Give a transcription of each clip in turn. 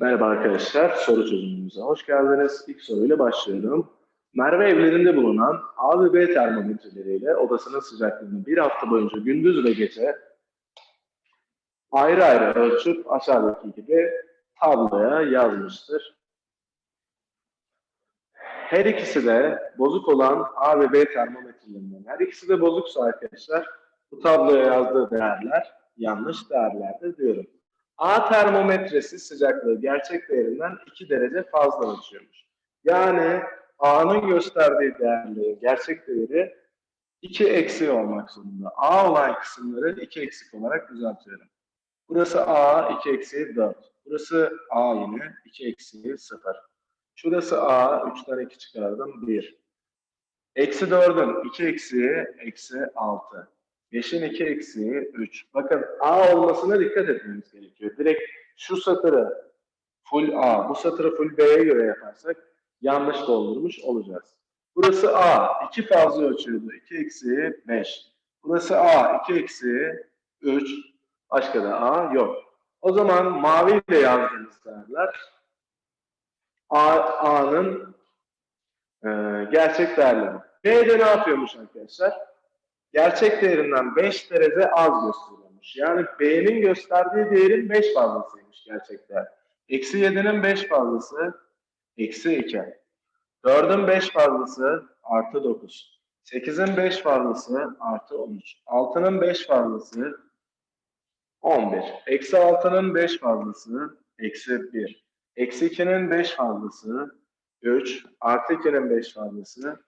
Merhaba arkadaşlar, soru çözümümüze hoş geldiniz. İlk soruyla başlıyorum. Merve evlerinde bulunan A ve B termometreleriyle odasının sıcaklığını bir hafta boyunca gündüz ve gece ayrı ayrı ölçüp aşağıdaki gibi tabloya yazmıştır. Her ikisi de bozuk olan A ve B termometrelerinden. Her ikisi de bozuksa arkadaşlar bu tabloya yazdığı değerler yanlış değerlerdir diyorum. A termometresi sıcaklığı gerçek değerinden 2 derece fazla ölçüyormuş. Yani A'nın gösterdiği değerlerin gerçek değeri 2 eksi olmak zorunda. A olan kısımları 2 eksik olarak düzeltiyorum. Burası A 2 eksi 4. Burası A yine 2 eksi 0. Şurası A 3'ten 2 çıkardım 1. Eksi 4'ün 2 eksiği eksi 6. 5'in 2 eksiği 3. Bakın A olmasına dikkat etmemiz gerekiyor. Direkt şu satırı full A, bu satırı full B'ye göre yaparsak yanlış doldurmuş olacağız. Burası A, 2 fazla ölçüyordu. 2 eksiği 5. Burası A, 2 eksiği 3. Başka da A yok. O zaman mavi ile yazdığımız değerler A'nın e, gerçek değerleri. B'de ne yapıyormuş arkadaşlar? Gerçek değerinden 5 derece az gösteriyormuş. Yani B'nin gösterdiği değerin 5 fazlasıymış gerçek. Eksi 7'nin 5 fazlası eksi 2. 4'ün 5 fazlası artı 9. 8'in 5 fazlası artı 13. 6'nın 5 fazlası 11. Eksi 6'nın 5 fazlası eksi 1. Eksi 2'nin 5 fazlası 3. Artı 2'nin 5 fazlası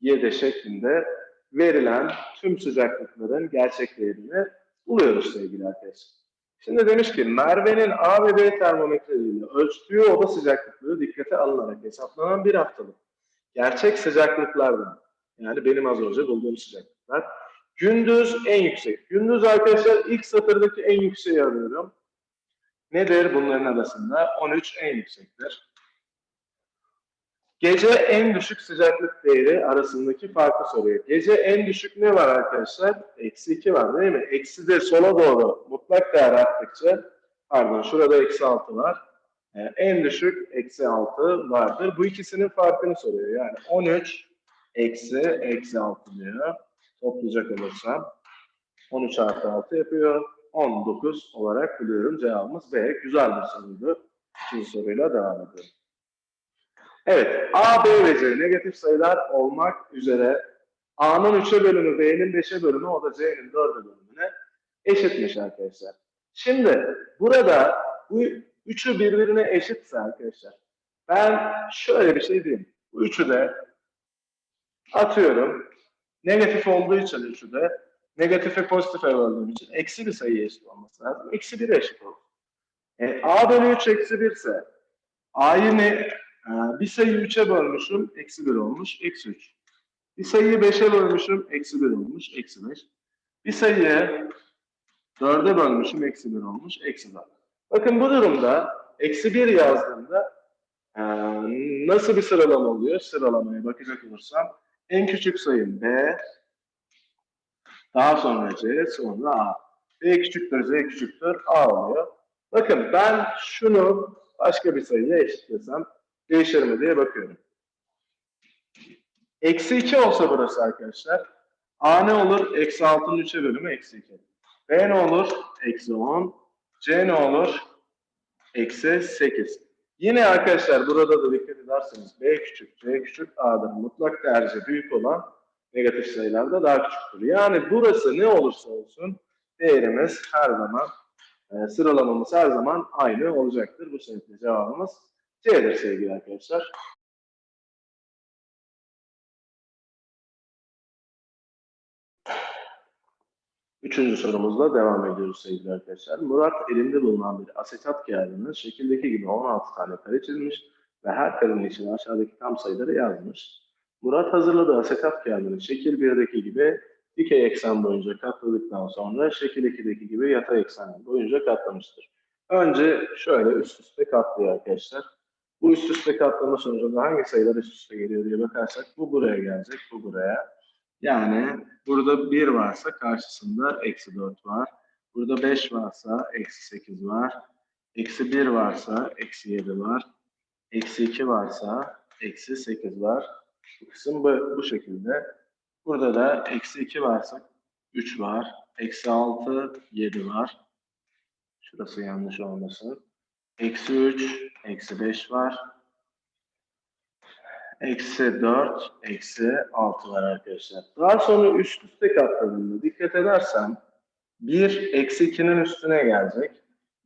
7 şeklinde verilen tüm sıcaklıkların gerçek değerini buluyoruz sevgili arkadaşlar. Şimdi demiş ki Merve'nin A ve B termometreleriyle ölçtüğü oda sıcaklıkları dikkate alınarak hesaplanan bir haftalık gerçek sıcaklıklardan yani benim az önce bulduğum sıcaklıklar gündüz en yüksek. Gündüz arkadaşlar ilk satırdaki en yükseği arıyorum. Nedir bunların arasında? 13 en yüksektir. Gece en düşük sıcaklık değeri arasındaki farkı soruyor. Gece en düşük ne var arkadaşlar? Eksi 2 var değil mi? Eksi de sola doğru mutlak değer arttıkça pardon şurada eksi 6 var. Yani en düşük eksi 6 vardır. Bu ikisinin farkını soruyor. Yani 13 eksi eksi 6 diyor. Toplayacak olursam 13 artı 6 yapıyor. 19 olarak buluyorum. Cevabımız B. Güzel bir soruydu. İkinci soruyla devam ediyorum. Evet, A, B ve C negatif sayılar olmak üzere A'nın 3'e bölümü, B'nin 5'e bölümü, o da C'nin 4'e bölümüne eşitmiş arkadaşlar. Şimdi burada bu üçü birbirine eşitse arkadaşlar, ben şöyle bir şey diyeyim. Bu üçü de atıyorum, negatif olduğu için üçü de, negatife pozitife böldüğüm için eksi bir sayıya eşit olması lazım. Eksi 1'e eşit olur. E, A bölü 3 eksi 1 ise A'yı ne, bir sayıyı 3'e bölmüşüm, eksi 1 olmuş, eksi 3. Bir sayıyı 5'e bölmüşüm, eksi 1 olmuş, eksi 5. Bir sayıyı 4'e bölmüşüm, eksi 1 olmuş, eksi 4. Bakın bu durumda eksi 1 yazdığımda e, nasıl bir sıralama oluyor? Sıralamaya bakacak olursam en küçük sayım B, daha sonra C, sonra A. B küçüktür, Z küçüktür, A oluyor. Bakın ben şunu başka bir sayıya eşitlesem değişir mi diye bakıyorum. Eksi 2 olsa burası arkadaşlar. A ne olur? Eksi 6'nın 3'e bölümü eksi 2. B ne olur? Eksi 10. C ne olur? Eksi 8. Yine arkadaşlar burada da dikkat ederseniz B küçük, C küçük, A'dır. Mutlak derece büyük olan negatif sayılarda daha küçüktür. Yani burası ne olursa olsun değerimiz her zaman, e, sıralamamız her zaman aynı olacaktır. Bu sebeple cevabımız C'dir sevgili arkadaşlar. Üçüncü sorumuzla devam ediyoruz sevgili arkadaşlar. Murat elinde bulunan bir asetat kağıdının şekildeki gibi 16 tane kare çizmiş ve her karenin içine aşağıdaki tam sayıları yazmış. Murat hazırladığı asetat kağıdını şekil 1'deki gibi dikey eksen boyunca katladıktan sonra şekil 2'deki gibi yatay eksen boyunca katlamıştır. Önce şöyle üst üste katlıyor arkadaşlar. Bu üst üste katlama sonucunda hangi sayılar üst üste geliyor diye bakarsak bu buraya gelecek, bu buraya. Yani burada 1 varsa karşısında eksi 4 var. Burada 5 varsa eksi 8 var. Eksi 1 varsa eksi 7 var. Eksi 2 varsa eksi 8 var. Bu kısım bu, bu şekilde. Burada da eksi 2 varsa 3 var. Eksi 6, 7 var. Şurası yanlış olmasın. Eksi 3, eksi 5 var. Eksi 4, eksi 6 var arkadaşlar. Daha sonra üst üste katladığında dikkat edersen 1 eksi 2'nin üstüne gelecek.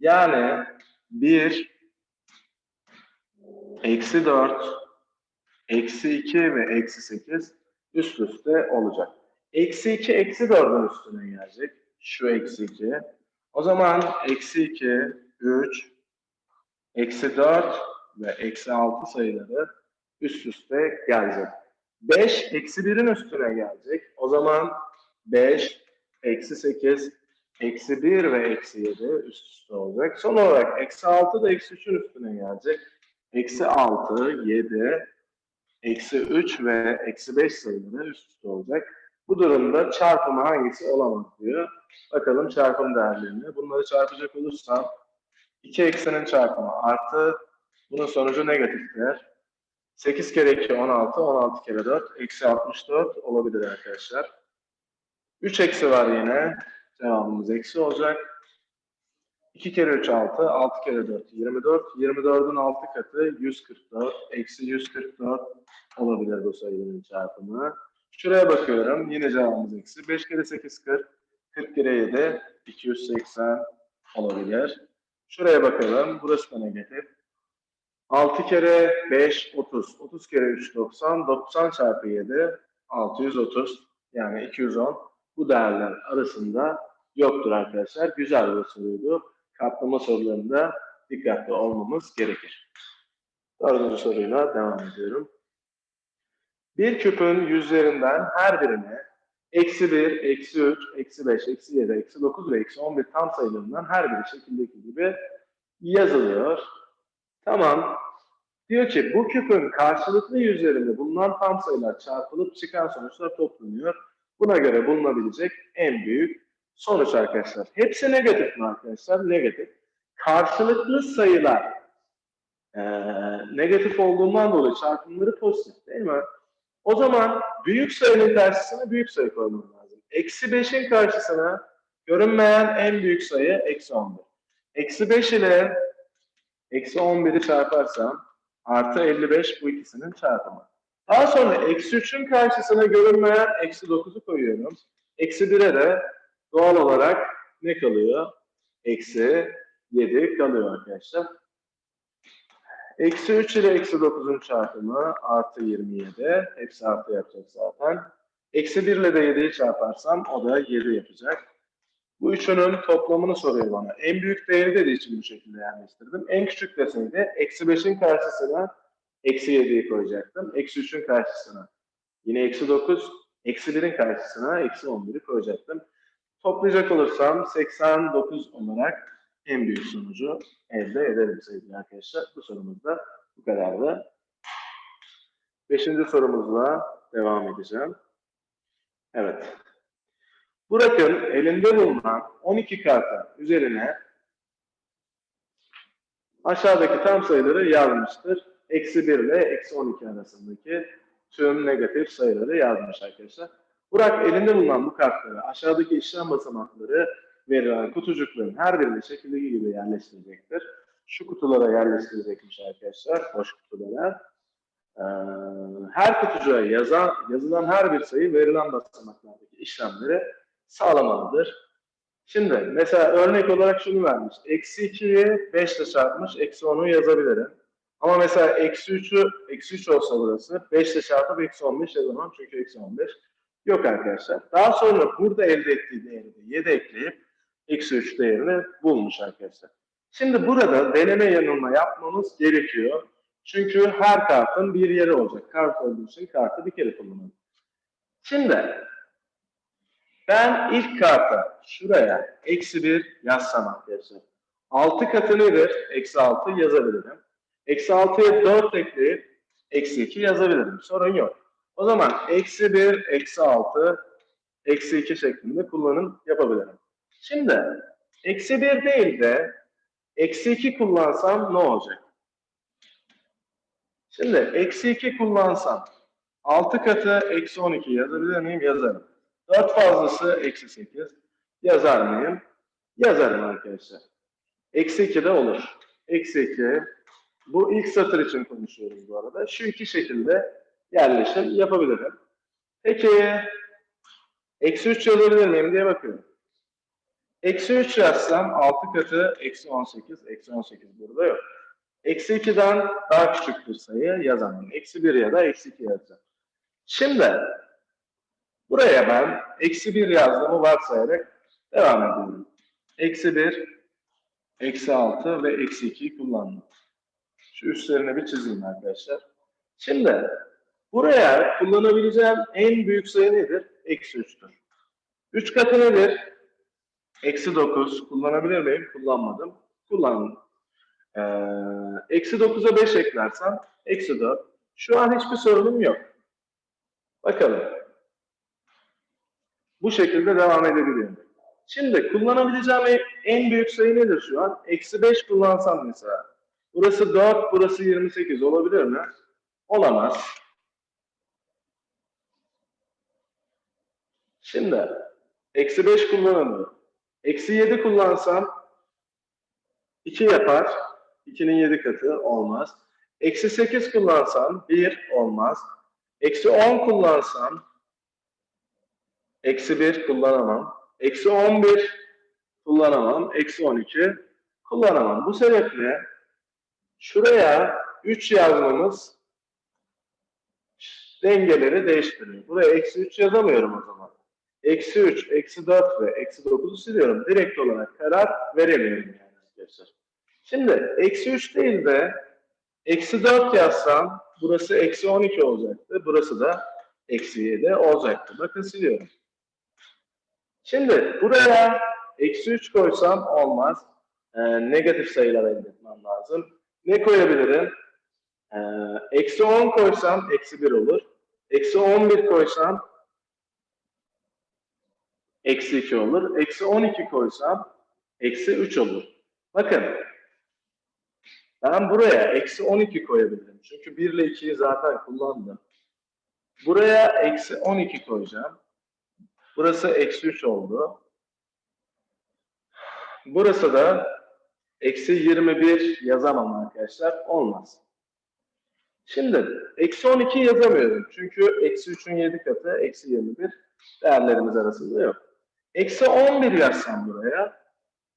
Yani 1 eksi 4 eksi 2 ve eksi 8 üst üste olacak. Eksi 2 eksi 4'ün üstüne gelecek. Şu eksi 2. O zaman eksi 2, 3, eksi 4 ve eksi 6 sayıları üst üste gelecek. 5 eksi 1'in üstüne gelecek. O zaman 5, eksi 8, eksi 1 ve eksi 7 üst üste olacak. Son olarak eksi 6 da eksi 3'ün üstüne gelecek. Eksi 6, 7, eksi 3 ve eksi 5 sayıları üst üste olacak. Bu durumda çarpımı hangisi olamaz diyor. Bakalım çarpım değerlerini. Bunları çarpacak olursam 2 eksinin çarpımı artı bunun sonucu negatiftir. 8 kere 2 16, 16 kere 4 eksi 64 olabilir arkadaşlar. 3 eksi var yine. Cevabımız eksi olacak. 2 kere 3 6, 6 kere 4 24. 24'ün 6 katı 144. Eksi 144 olabilir bu sayının çarpımı. Şuraya bakıyorum. Yine cevabımız eksi. 5 kere 8 40. 40 kere 7 280 olabilir. Şuraya bakalım. Burası da negatif. 6 kere 5 30. 30 kere 3 90. 90 çarpı 7 630. Yani 210. Bu değerler arasında yoktur arkadaşlar. Güzel bir soruydu. Katlama sorularında dikkatli olmamız gerekir. Dördüncü soruyla devam ediyorum. Bir küpün yüzlerinden her birine eksi 1, eksi 3, eksi 5, eksi 7, eksi 9 ve eksi 11 tam sayılarından her biri şekildeki gibi yazılıyor. Tamam. Diyor ki bu küpün karşılıklı yüzlerinde bulunan tam sayılar çarpılıp çıkan sonuçlar toplanıyor. Buna göre bulunabilecek en büyük sonuç arkadaşlar. Hepsi negatif mi arkadaşlar? Negatif. Karşılıklı sayılar ee, negatif olduğundan dolayı çarpımları pozitif değil mi? O zaman büyük sayının karşısına büyük sayı koymam lazım. Eksi 5'in karşısına görünmeyen en büyük sayı eksi 11. Eksi 5 ile eksi 11'i çarparsam artı 55 bu ikisinin çarpımı. Daha sonra eksi 3'ün karşısına görünmeyen eksi 9'u koyuyorum. Eksi 1'e de doğal olarak ne kalıyor? Eksi 7 kalıyor arkadaşlar. Eksi 3 ile eksi 9'un çarpımı artı 27. Hepsi artı yapacak zaten. Eksi 1 ile de 7'yi çarparsam o da 7 yapacak. Bu üçünün toplamını soruyor bana. En büyük değeri dediği için bu şekilde yerleştirdim. En küçük deseydi eksi 5'in karşısına eksi 7'yi koyacaktım. Eksi 3'ün karşısına yine eksi 9, eksi 1'in karşısına eksi 11'i koyacaktım. Toplayacak olursam 89 olarak en büyük sonucu elde ederim sevgili arkadaşlar. Bu sorumuzda bu kadardı. Beşinci sorumuzla devam edeceğim. Evet. Burak'ın elinde bulunan 12 karta üzerine aşağıdaki tam sayıları yazmıştır. Eksi 1 ile eksi 12 arasındaki tüm negatif sayıları yazmış arkadaşlar. Burak elinde bulunan bu kartları aşağıdaki işlem basamakları verilen kutucukların her birini şekildeki gibi yerleştirecektir. Şu kutulara yerleştirecekmiş arkadaşlar, boş kutulara. Ee, her kutucuğa yazan, yazılan her bir sayı verilen basamaklardaki işlemleri sağlamalıdır. Şimdi mesela örnek olarak şunu vermiş. Eksi 2'yi 5 ile çarpmış, eksi 10'u yazabilirim. Ama mesela eksi 3'ü, eksi 3 olsa burası 5 ile çarpıp eksi 15 yazamam çünkü eksi 15. Yok arkadaşlar. Daha sonra burada elde ettiği değeri de 7 ekleyip eksi 3 değerini bulmuş arkadaşlar. Şimdi burada deneme yanılma yapmamız gerekiyor. Çünkü her kartın bir yeri olacak. Kart olduğu için kartı bir kere kullanalım. Şimdi ben ilk karta şuraya eksi 1 yazsam arkadaşlar. 6 katı nedir? Eksi 6 yazabilirim. Eksi 6'ya 4 ekleyip eksi 2 yazabilirim. Sorun yok. O zaman eksi 1, eksi 6, eksi 2 şeklinde kullanım yapabilirim. Şimdi eksi 1 değil de Eksi 2 kullansam ne olacak? Şimdi eksi 2 kullansam 6 katı eksi 12 yazabilir miyim? Yazarım. 4 fazlası eksi 8 yazar mıyım? Yazarım arkadaşlar. Eksi 2 de olur. Eksi 2 bu ilk satır için konuşuyoruz bu arada. Şu iki şekilde yerleşim yapabilirim. Peki eksi 3 yazabilir miyim diye bakıyorum. Eksi 3 yazsam 6 katı eksi 18. Eksi 18 burada yok. Eksi 2'den daha küçük bir sayı yazamam. Eksi 1 ya da eksi 2 yazacağım. Şimdi buraya ben eksi 1 yazdığımı varsayarak devam ediyorum. Eksi 1, eksi 6 ve eksi 2'yi kullandım. Şu üstlerini bir çizeyim arkadaşlar. Şimdi buraya kullanabileceğim en büyük sayı nedir? Eksi 3'tür. 3 katı nedir? Eksi 9. Kullanabilir miyim? Kullanmadım. Kullandım. Ee, eksi 9'a 5 eklersem eksi 4. Şu an hiçbir sorunum yok. Bakalım. Bu şekilde devam edebiliyorum. Şimdi kullanabileceğim en büyük sayı nedir şu an? Eksi 5 kullansam mesela. Burası 4, burası 28 olabilir mi? Olamaz. Şimdi eksi 5 kullanamıyorum. Eksi 7 kullansam 2 yapar. 2'nin 7 katı olmaz. Eksi 8 kullansam 1 olmaz. Eksi 10 kullansam eksi 1 kullanamam. Eksi 11 kullanamam. Eksi 12 kullanamam. Bu sebeple şuraya 3 yazmamız dengeleri değiştiriyor. Buraya eksi 3 yazamıyorum o zaman. Eksi 3, eksi 4 ve eksi 9'u siliyorum. Direkt olarak karar veremiyorum yani arkadaşlar. Şimdi eksi 3 değil de eksi 4 yazsam burası eksi 12 olacaktı. Burası da eksi 7 olacaktı. Bakın siliyorum. Şimdi buraya eksi 3 koysam olmaz. Ee, negatif sayılar elde etmem lazım. Ne koyabilirim? Ee, eksi 10 koysam eksi 1 olur. Eksi 11 koysam eksi 2 olur. Eksi 12 koysam eksi 3 olur. Bakın ben buraya eksi 12 koyabilirim. Çünkü 1 ile 2'yi zaten kullandım. Buraya eksi 12 koyacağım. Burası eksi 3 oldu. Burası da eksi 21 yazamam arkadaşlar. Olmaz. Şimdi eksi 12 yazamıyorum. Çünkü eksi 3'ün 7 katı eksi 21 değerlerimiz arasında yok. Eksi 11 yazsam buraya.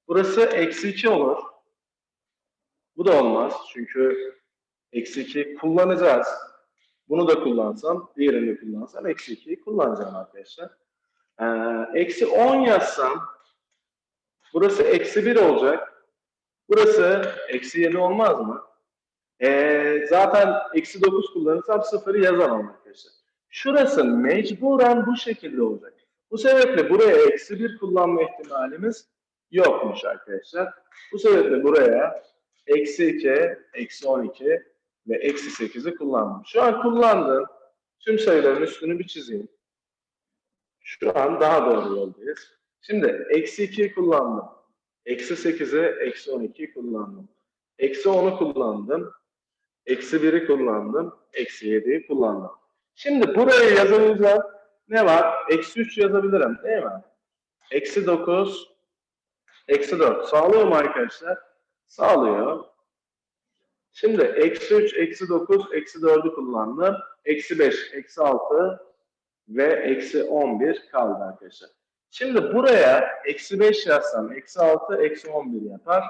Burası eksi 2 olur. Bu da olmaz. Çünkü eksi 2 kullanacağız. Bunu da kullansam, diğerini kullansam eksi 2'yi kullanacağım arkadaşlar. Ee, eksi 10 yazsam burası eksi 1 olacak. Burası eksi 7 olmaz mı? Ee, zaten eksi 9 kullanırsam 0'ı yazamam arkadaşlar. Şurası mecburen bu şekilde olacak. Bu sebeple buraya eksi 1 kullanma ihtimalimiz yokmuş arkadaşlar. Bu sebeple buraya eksi 2, eksi 12 ve eksi 8'i kullandım. Şu an kullandığım tüm sayıların üstünü bir çizeyim. Şu an daha doğru yoldayız. Şimdi eksi 2'yi kullandım. Eksi 8'i, eksi 12'yi kullandım. Eksi 10'u kullandım. Eksi 1'i kullandım. Eksi 7'yi kullandım. Şimdi buraya yazabileceğim ne var? Eksi 3 yazabilirim değil mi? Eksi 9, eksi 4. Sağlıyor mu arkadaşlar? Sağlıyor. Şimdi eksi 3, eksi 9, eksi 4'ü kullandım. Eksi 5, eksi 6 ve eksi 11 kaldı arkadaşlar. Şimdi buraya eksi 5 yazsam eksi 6, eksi 11 yapar.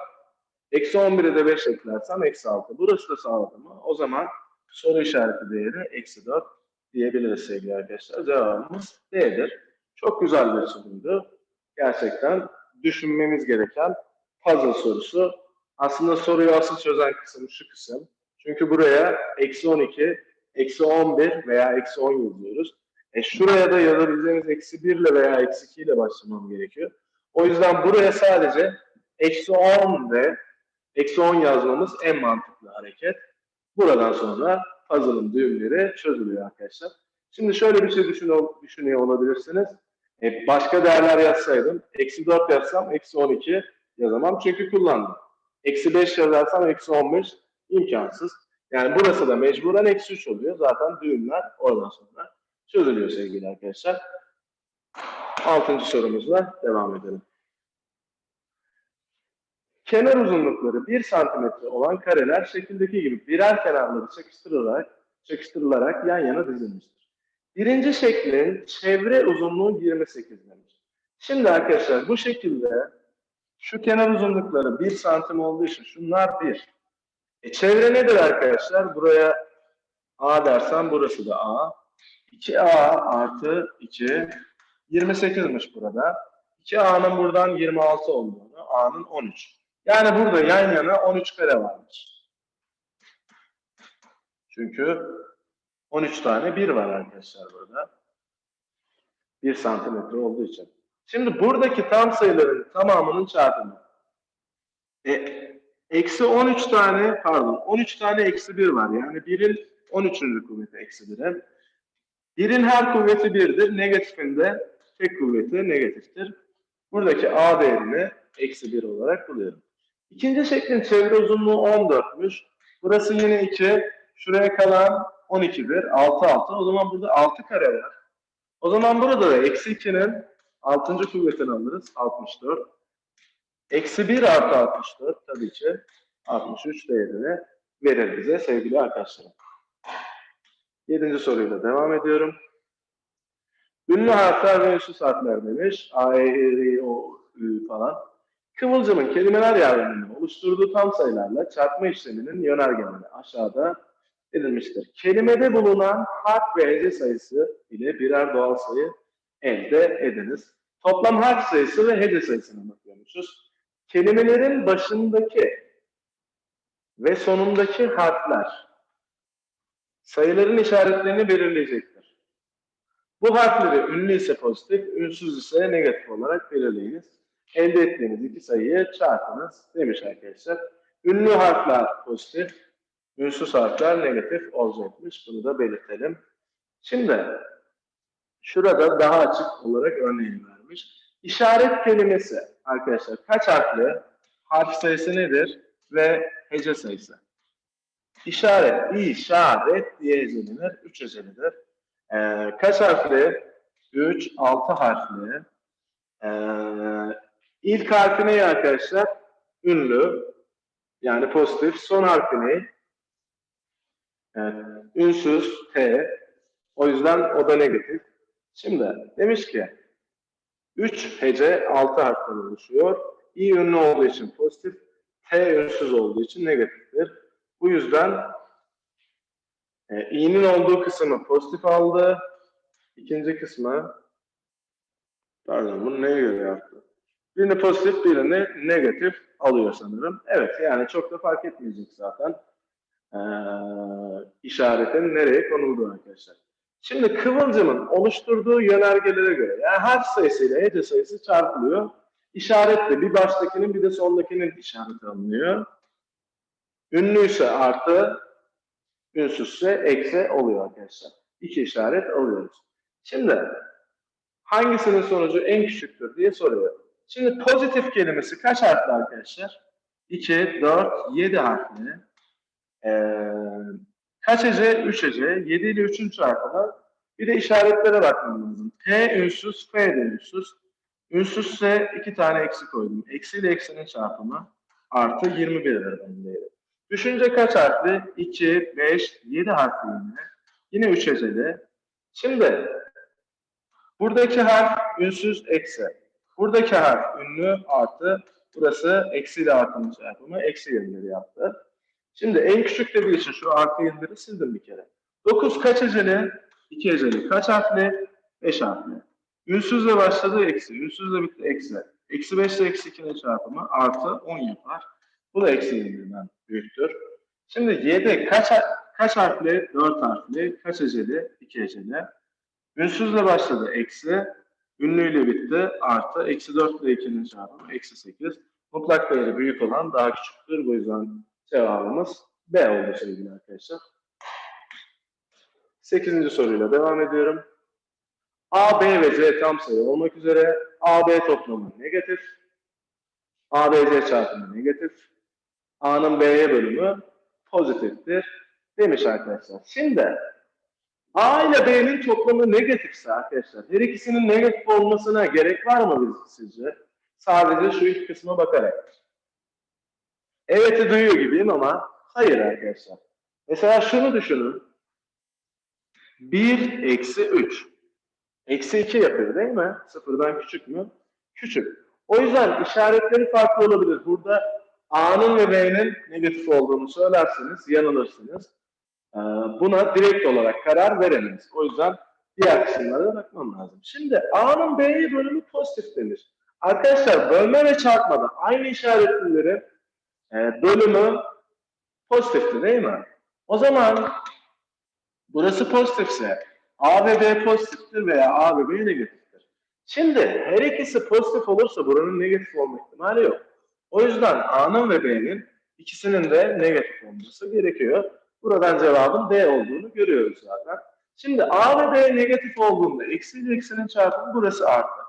Eksi 11'e de 5 eklersem eksi 6. Burası da sağladı mı? O zaman soru işareti değeri eksi 4 diyebiliriz sevgili arkadaşlar. Cevabımız D'dir. Çok güzel bir soruydu. Gerçekten düşünmemiz gereken puzzle sorusu. Aslında soruyu asıl çözen kısım şu kısım. Çünkü buraya eksi 12, eksi 11 veya eksi 10 yazıyoruz. E şuraya da yazabileceğimiz eksi 1 ile veya eksi 2 ile başlamam gerekiyor. O yüzden buraya sadece eksi 10 ve eksi 10 yazmamız en mantıklı hareket. Buradan sonra puzzle'ın düğümleri çözülüyor arkadaşlar. Şimdi şöyle bir şey düşün, düşünüyor olabilirsiniz. E, başka değerler yazsaydım, eksi 4 yazsam eksi 12 yazamam çünkü kullandım. Eksi 5 yazarsam eksi 15 imkansız. Yani burası da mecburen eksi 3 oluyor. Zaten düğümler oradan sonra çözülüyor sevgili arkadaşlar. Altıncı sorumuzla devam edelim. Kenar uzunlukları 1 santimetre olan kareler şekildeki gibi birer kenarları çekiştirilerek, çekiştirilerek yan yana dizilmiştir. Birinci şeklin çevre uzunluğu 28 demiş. Şimdi arkadaşlar bu şekilde şu kenar uzunlukları 1 santim olduğu için şunlar 1. E çevre nedir arkadaşlar? Buraya A dersem burası da A. 2A artı 2 28'miş burada. 2A'nın buradan 26 olduğunu, A'nın 13. Yani burada yan yana 13 kare varmış. Çünkü 13 tane 1 var arkadaşlar burada. 1 santimetre olduğu için. Şimdi buradaki tam sayıların tamamının çarpımı. E, eksi 13 tane, pardon 13 tane eksi 1 var. Yani 1'in 13. kuvveti eksi 1'e. 1'in her kuvveti 1'dir. Negatifinde tek kuvveti negatiftir. Buradaki A değerini eksi 1 olarak buluyorum. İkinci şeklin çevre uzunluğu 14'müş. Burası yine 2. Şuraya kalan 12'dir. 6 6. O zaman burada 6 kare var. O zaman burada da eksi 2'nin 6. kuvvetini alırız. 64. Eksi 1 artı 64 tabii ki 63 değerini verir bize sevgili arkadaşlarım. Yedinci soruyla devam ediyorum. Ünlü harfler ve ünsüz harfler demiş. A, E, R, O, Ü falan. Kıvılcımın kelimeler yardımıyla oluşturduğu tam sayılarla çarpma işleminin yönergeleri aşağıda edilmiştir. Kelimede bulunan harf ve hece sayısı ile birer doğal sayı elde ediniz. Toplam harf sayısı ve hece sayısına bakıyormuşuz. Kelimelerin başındaki ve sonundaki harfler sayıların işaretlerini belirleyecektir. Bu harfleri ünlü ise pozitif, ünsüz ise negatif olarak belirleyiniz. Elde ettiğiniz iki sayıyı çarpınız demiş arkadaşlar. Ünlü harfler pozitif, ünsüz harfler negatif olacakmış. Bunu da belirtelim. Şimdi şurada daha açık olarak örneğini vermiş. İşaret kelimesi arkadaşlar kaç harfli? Harf sayısı nedir? Ve hece sayısı. İşaret, işaret diye hecelenir. Üç hecelidir. Ee, kaç harfli? 3, 6 harfli. Ee, ilk harfi ne arkadaşlar? Ünlü. Yani pozitif. Son harfi ne? Evet, ünsüz T. O yüzden o da negatif. Şimdi demiş ki 3 hece 6 harften oluşuyor. İ ünlü olduğu için pozitif. T ünsüz olduğu için negatiftir. Bu yüzden e, i'nin olduğu kısmı pozitif aldı. İkinci kısmı pardon bunu neye göre yaptı? Birini pozitif birini negatif alıyor sanırım. Evet yani çok da fark etmeyecek zaten. Ee, işaretin nereye konulduğu arkadaşlar. Şimdi kıvılcımın oluşturduğu yönergelere göre yani harf sayısıyla hece sayısı çarpılıyor. İşaretle bir baştakinin bir de sondakinin işareti alınıyor. Ünlüyse artı, ünsüzse eksi oluyor arkadaşlar. İki işaret alıyoruz. Şimdi hangisinin sonucu en küçüktür diye soruyor. Şimdi pozitif kelimesi kaç harfli arkadaşlar? 2, 4, 7 harfli. Ee, kaç hece? 3 hece. 7 ile 3'ün çarpımı. Bir de işaretlere bakmam lazım. P ünsüz, F de ünsüz. Ünsüzse iki tane eksi koydum. Eksi ile eksinin çarpımı artı 21'dir benim değerim. Düşünce kaç harfli? 2, 5, 7 harfli yine. Yine 3 heceli. Şimdi buradaki harf ünsüz eksi. Buradaki harf ünlü artı. Burası eksi ile artının çarpımı. Eksi 21 yaptı. Şimdi en küçük dediği için şu artı 21'i sildim bir kere. 9 kaç heceli? 2 heceli. Kaç harfli? 5 harfli. Ünsüzle başladı eksi. Ünsüzle bitti eksi. Eksi 5 ile eksi 2'nin çarpımı artı 10 yapar. Bu da eksi 21'den büyüktür. Şimdi 7 kaç, kaç harfli? 4 harfli. Kaç heceli? 2 heceli. Ünsüzle başladı eksi. Ünlüyle bitti artı. Eksi 4 ile 2'nin çarpımı eksi 8. Mutlak değeri büyük olan daha küçüktür. Bu yüzden cevabımız B oldu sevgili arkadaşlar. 8. soruyla devam ediyorum. A, B ve C tam sayı olmak üzere A, B toplamı negatif. A, B, C çarpımı negatif. A'nın B'ye bölümü pozitiftir demiş arkadaşlar. Şimdi A ile B'nin toplamı negatifse arkadaşlar her ikisinin negatif olmasına gerek var mı sizce? Sadece şu ilk kısma bakarak. Evet'i duyuyor gibiyim ama hayır arkadaşlar. Mesela şunu düşünün. 1 eksi 3. Eksi 2 yapıyor değil mi? Sıfırdan küçük mü? Küçük. O yüzden işaretleri farklı olabilir. Burada A'nın ve B'nin negatif olduğunu söylerseniz yanılırsınız. Ee, Buna direkt olarak karar veremeyiz. O yüzden diğer kısımlara bakmam lazım. Şimdi A'nın B'ye bölümü pozitif denir. Arkadaşlar bölme ve çarpmada aynı işaretlilerin e, bölümü pozitifti değil mi? O zaman burası pozitifse A ve B pozitiftir veya A ve B negatiftir. Şimdi her ikisi pozitif olursa buranın negatif olma ihtimali yok. O yüzden A'nın ve B'nin ikisinin de negatif olması gerekiyor. Buradan cevabın D olduğunu görüyoruz zaten. Şimdi A ve B negatif olduğunda eksi ile eksinin çarpımı burası artı.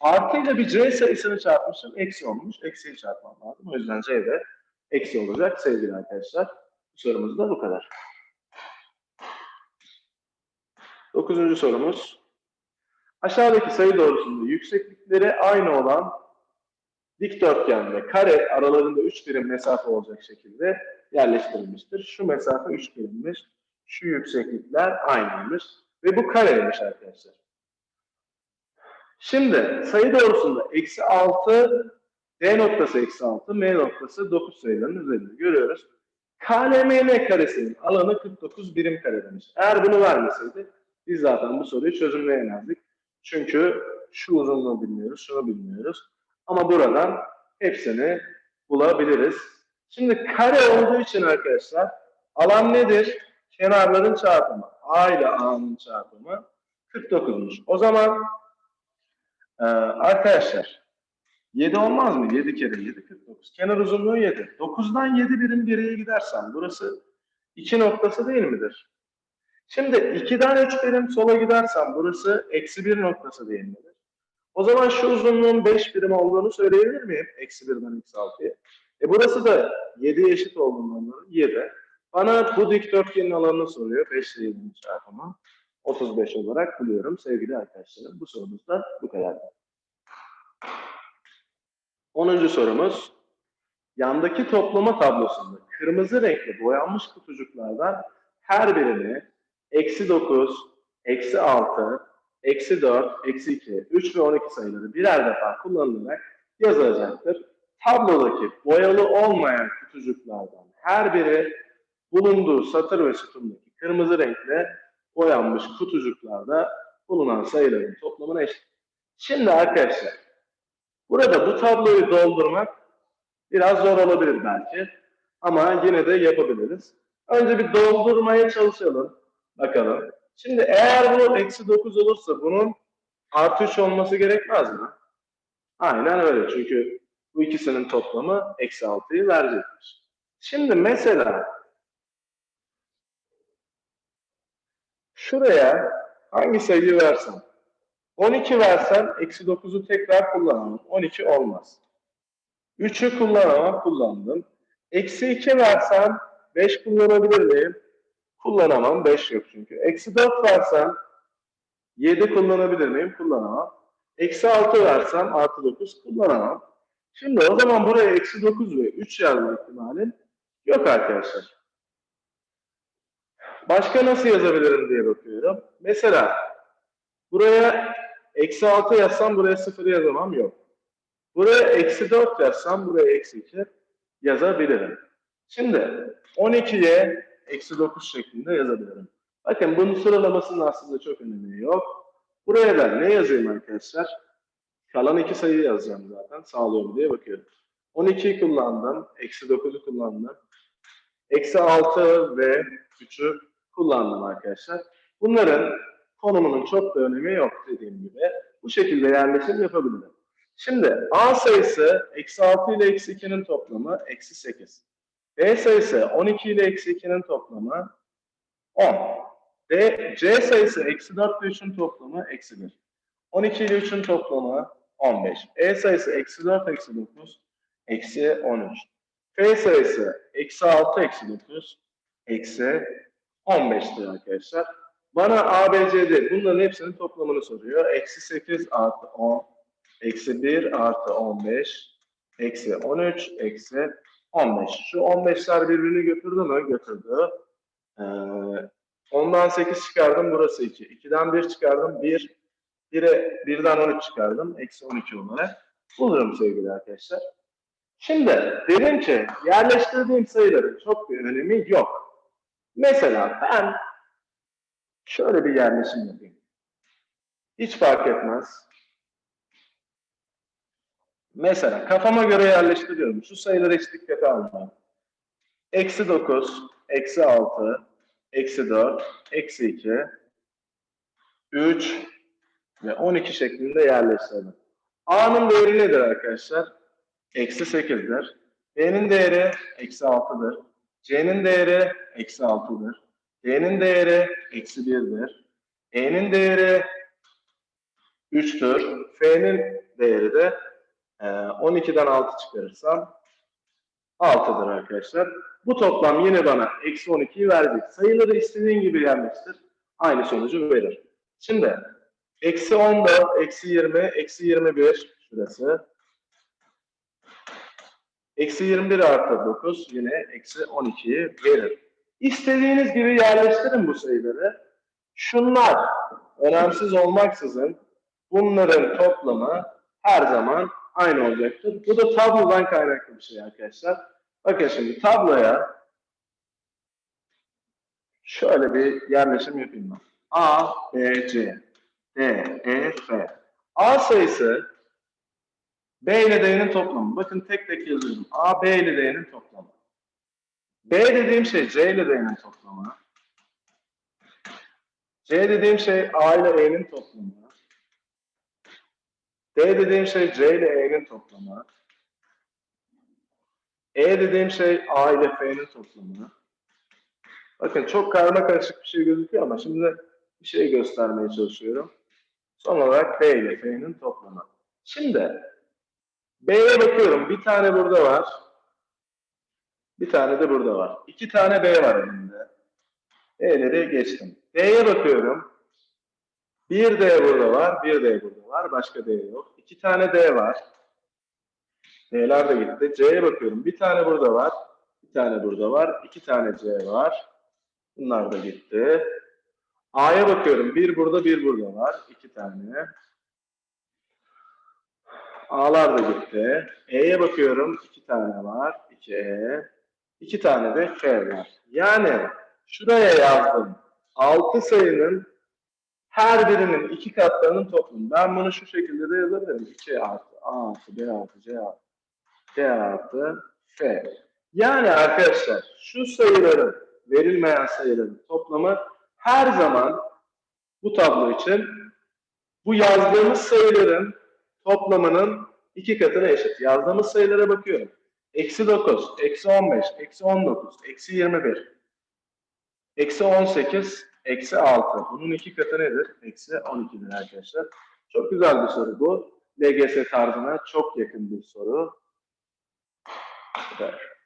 Artı ile bir C sayısını çarpmışım eksi olmuş. Eksiyi çarpmam lazım. O yüzden C de eksi olacak sevgili arkadaşlar. Sorumuz da bu kadar. Dokuzuncu sorumuz. Aşağıdaki sayı doğrusunda yükseklikleri aynı olan dikdörtgen ve kare aralarında 3 birim mesafe olacak şekilde yerleştirilmiştir. Şu mesafe 3 birimmiş. Şu yükseklikler aynıymış. Ve bu kareymiş arkadaşlar. Şimdi sayı doğrusunda eksi 6 D noktası eksi 6, M noktası 9 sayılarının üzerinde görüyoruz. KLMN karesinin alanı 49 birim kare demiş. Eğer bunu vermeseydi biz zaten bu soruyu çözümleyemezdik. Çünkü şu uzunluğu bilmiyoruz, şunu bilmiyoruz. Ama buradan hepsini bulabiliriz. Şimdi kare olduğu için arkadaşlar alan nedir? Kenarların çarpımı. A ile A'nın çarpımı 49'muş. O zaman e, arkadaşlar 7 olmaz mı? 7 kere 7 49. Kenar uzunluğu 7. 9'dan 7 birim geriye gidersem burası 2 noktası değil midir? Şimdi 2'den 3 birim sola gidersem burası eksi 1 noktası değil midir? O zaman şu uzunluğun 5 birim olduğunu söyleyebilir miyim? Eksi 1'den eksi 6'ya. E burası da 7'ye eşit olduğundan 7. Bana bu dikdörtgenin alanını soruyor. 5 ile 7'nin çarpımı. 35 olarak buluyorum sevgili arkadaşlarım. Bu sorumuz da bu kadar. 10. sorumuz. Yandaki toplama tablosunda kırmızı renkli boyanmış kutucuklardan her birini eksi 9, eksi 6, eksi 4, eksi 2, 3 ve 12 sayıları birer defa kullanılarak yazılacaktır. Tablodaki boyalı olmayan kutucuklardan her biri bulunduğu satır ve sütundaki kırmızı renkle boyanmış kutucuklarda bulunan sayıların toplamına eşit. Şimdi arkadaşlar, burada bu tabloyu doldurmak biraz zor olabilir belki. Ama yine de yapabiliriz. Önce bir doldurmaya çalışalım. Bakalım. Şimdi eğer bu eksi 9 olursa bunun artı 3 olması gerekmez mi? Aynen öyle. Çünkü bu ikisinin toplamı eksi 6'yı verecektir. Şimdi mesela şuraya hangi sayıyı versem 12 versem eksi 9'u tekrar kullanamam. 12 olmaz. 3'ü kullanamam. Kullandım. Eksi 2 versem 5 kullanabilir miyim? Kullanamam. 5 yok çünkü. Eksi 4 versem 7 kullanabilir miyim? Kullanamam. Eksi 6 versem artı 9 kullanamam. Şimdi o zaman buraya eksi 9 ve 3 yazma ihtimalin yok arkadaşlar. Başka nasıl yazabilirim diye bakıyorum. Mesela buraya eksi 6 yazsam buraya 0 yazamam yok. Buraya eksi 4 yazsam buraya eksi 2 yazabilirim. Şimdi 12'ye eksi 9 şeklinde yazabilirim. Bakın bunun sıralamasının aslında çok önemi yok. Buraya da ne yazayım arkadaşlar? Kalan iki sayıyı yazacağım zaten. Sağlıyor mu diye bakıyorum. 12'yi kullandım. Eksi 9'u kullandım. Eksi 6 ve 3'ü kullandım arkadaşlar. Bunların konumunun çok da önemi yok dediğim gibi. Bu şekilde yerleşim yapabilirim. Şimdi A sayısı eksi 6 ile eksi 2'nin toplamı eksi 8. B sayısı 12 ile eksi 2'nin toplamı 10. D, C sayısı eksi 4 ile 3'ün toplamı eksi 1. 12 ile 3'ün toplamı 15. E sayısı eksi 4 eksi 9 eksi 13. F sayısı eksi 6 eksi 9 eksi 15'tir arkadaşlar. Bana ABCD bunların hepsinin toplamını soruyor. Eksi 8 artı 10, eksi 1 artı 15, eksi 13, eksi 15. Şu 15'ler birbirini götürdü mü? Götürdü. Ee, 10'dan 8 çıkardım burası 2. 2'den 1 çıkardım 1. 1'e 1'den 13 çıkardım. Eksi 12 olarak. Bulurum sevgili arkadaşlar. Şimdi dedim ki yerleştirdiğim sayıların çok bir önemi yok. Mesela ben şöyle bir yerleşim yapayım. Hiç fark etmez. Mesela kafama göre yerleştiriyorum. Şu sayıları hiç dikkate almam. Eksi 9, eksi 6, eksi 4, eksi 2, 3 ve 12 şeklinde yerleştirdim. A'nın değeri nedir arkadaşlar? Eksi 8'dir. B'nin değeri eksi 6'dır. C'nin değeri eksi 6'dır. D'nin değeri eksi 1'dir. E'nin değeri 3'tür. F'nin değeri de e, 12'den 6 çıkarırsam 6'dır arkadaşlar. Bu toplam yine bana eksi 12'yi verecek. Sayıları istediğin gibi yerleştir. Aynı sonucu verir. Şimdi eksi 14, eksi 20, eksi 21 şurası. Eksi 21 artı 9 yine eksi 12'yi verir. İstediğiniz gibi yerleştirin bu sayıları. Şunlar önemsiz olmaksızın bunların toplamı her zaman aynı olacaktır. Bu da tablodan kaynaklı bir şey arkadaşlar. Bakın şimdi tabloya şöyle bir yerleşim yapayım ben. A, B, C, D, E, F. A sayısı B ile D'nin toplamı. Bakın tek tek yazıyorum. A, B ile D'nin toplamı. B dediğim şey C ile D'nin toplamı. C dediğim şey A ile E'nin toplamı. D dediğim şey C ile E'nin toplamı. E dediğim şey A ile F'nin toplamı. Bakın çok karma bir şey gözüküyor ama şimdi bir şey göstermeye çalışıyorum. Son olarak B ile F'nin toplamı. Şimdi B'ye bakıyorum. Bir tane burada var. Bir tane de burada var. İki tane B var elimde. B'leri geçtim. D'ye bakıyorum. Bir D burada var, bir D burada var. Başka D yok. İki tane D var. D'ler de gitti. C'ye bakıyorum. Bir tane burada var. Bir tane burada var. iki tane C var. Bunlar da gitti. A'ya bakıyorum. Bir burada, bir burada var. iki tane. A'lar da gitti. E'ye bakıyorum. iki tane var. İki E. İki tane de F var. Yani şuraya yazdım. Altı sayının her birinin iki katlarının toplamı. Ben bunu şu şekilde de yazabilirim. 2 artı A artı B artı C artı D artı F. Yani arkadaşlar şu sayıların verilmeyen sayıların toplamı her zaman bu tablo için bu yazdığımız sayıların toplamının iki katına eşit. Yazdığımız sayılara bakıyorum. Eksi 9, eksi 15, eksi 19, eksi 21, eksi 18, eksi 6. Bunun iki katı nedir? Eksi 12'dir arkadaşlar. Çok güzel bir soru bu. LGS tarzına çok yakın bir soru. Kadar.